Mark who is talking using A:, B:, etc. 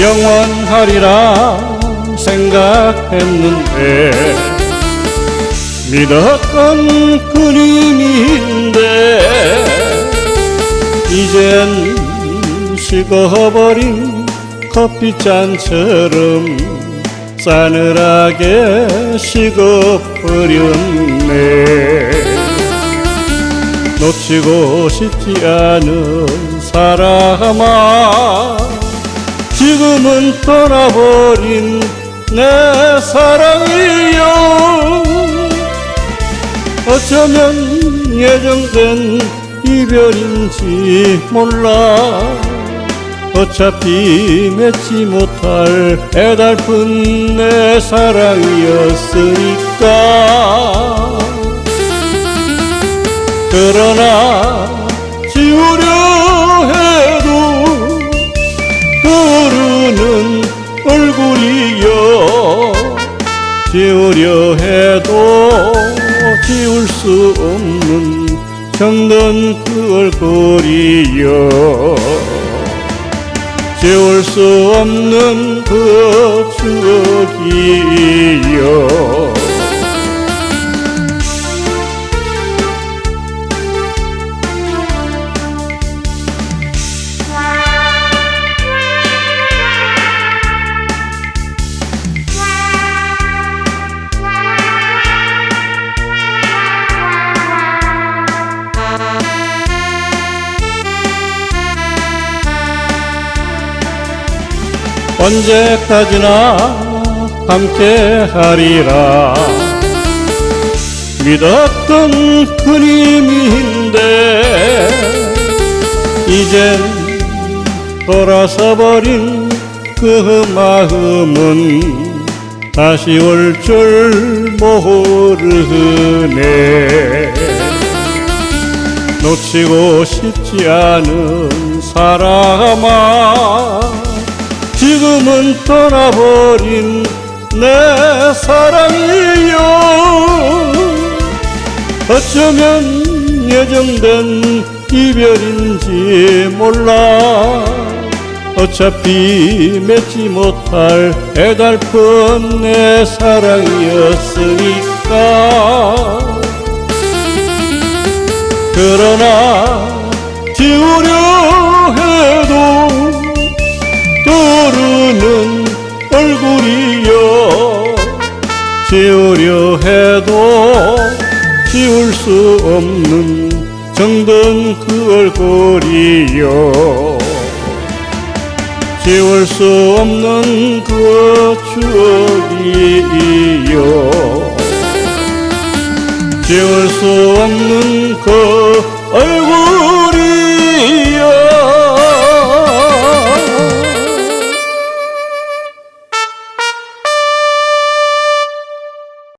A: 영원하리라 생각했는데 믿었던 그림인데 이젠 식어버린 커피잔처럼 싸늘하게 식어버렸네. 놓치고 싶지 않은 사람아 지금은 떠나버린 내 사랑이여. 어쩌면 예정된 이별인지 몰라. 어차피 맺지 못할 애달픈 내 사랑이었으니까. 그러나 지우려 지우려 해도 지울 수 없는 정든 그 얼굴이여. 지울 수 없는 그 추억이여 언제까지나 함께 하리라. 믿었던 그림인데 이젠 돌아서 버린 그 마음은 다시 올 줄 모르네. 놓치고 싶지 않은 사람아 지금은 떠나버린 내 사랑이여 어쩌면 예정된 이별인지 몰라. 어차피 맺지 못할 애달픈 내 사랑이었으니까. 그러나 지우려 얼굴이여 지우려 해도 지울 수 없는 정든 그 얼굴이여 지울 수 없는 그 추억이여 지울 수 없는 그